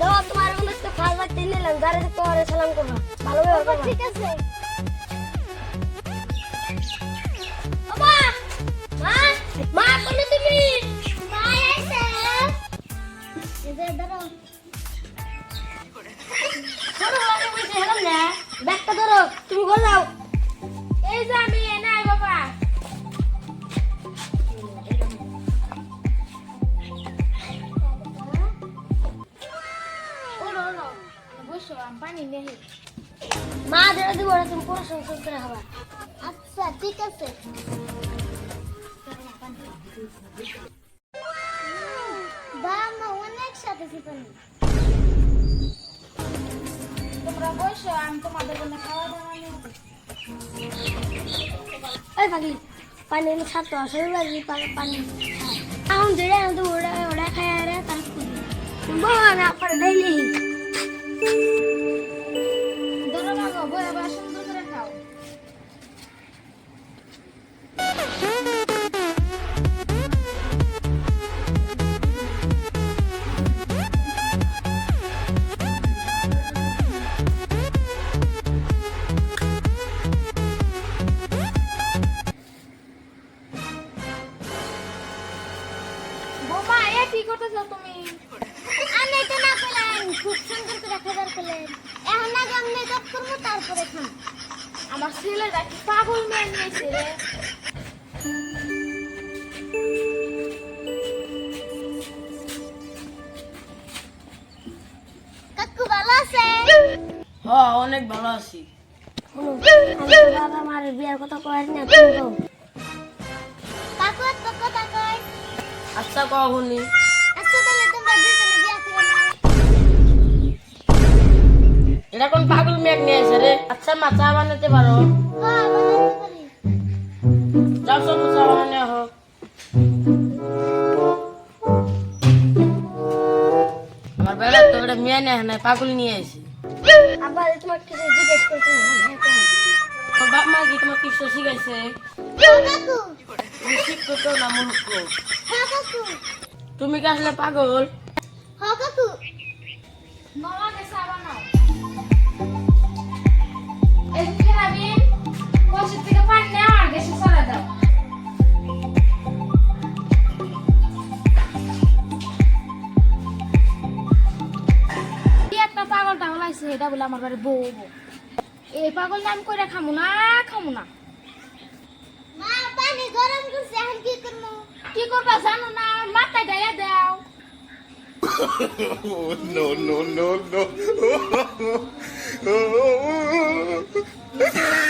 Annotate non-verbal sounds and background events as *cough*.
দাও তোমার মনে হচ্ছে ফাল বাড়তে নিলাম গাড়ি তোমার সালাম করবা ভালো ব্যবহার ঠিক আছে বাবা মা মা কোনে তুমি মা আইছে এদের ধরো ধরো আমি বলছি হেলাম না ব্যাগটা ধরো তুমি ঘর যাও এই যে আমি পানি নেই। মা যেটা দিব তুমি পড়াশোনা শুরু করে খাবা আচ্ছা ঠিক আছে। না অনেক সাথে সিপানি তোমরা বসো, আমি তোমাদের জন্য খাওয়া দাওয়া নিয়ে পানি পানি বোমা এ কি করতেছো তুমি? আমি এটা না পেলাম খুব সুন্দর করে খাবার পেলেন এখন আগে আমি মেকআপ করব তারপরে খান আমার ছেলেটা কি পাগল মেয়ে নিয়েছে রে? কাকু ভালো আছে? হ্যাঁ অনেক ভালো আছি। বাবা আমার বিয়ার কথা কয়েন না আচ্ছা কখনই আচ্ছা তাহলে তোমরা দুজনে বিয়া করে নাও। এটা কোন পাগল মেঘ নিয়ে এসে রে? আচ্ছা মা চা বানাতে পারো? হ্যাঁ বানাতে পারি। যাও চলো চা বানানে হোক আমার বেলা তো এটা মেয়ে নেয় না পাগল নিয়ে এসে। আবার তোমার কিছু জিজ্ঞেস করতে তোর বাপ মা কি তুমি কি আসলে পাগল কাকু মামা কে চা বানাও এদিকে হাবিন কষের থেকে পানি নেওয়া আর গ্যাসে চলে কি একটা পাগল টাগল আছে এটা বলে আমার বাড়ি বউ বউ এই পাগল নাম করে খামু না খামু না। মা পানি গরম করছে এখন কি করব? কি করবা জানো না মাথায় ডাইয়া দাও। No, no, no, no. *laughs*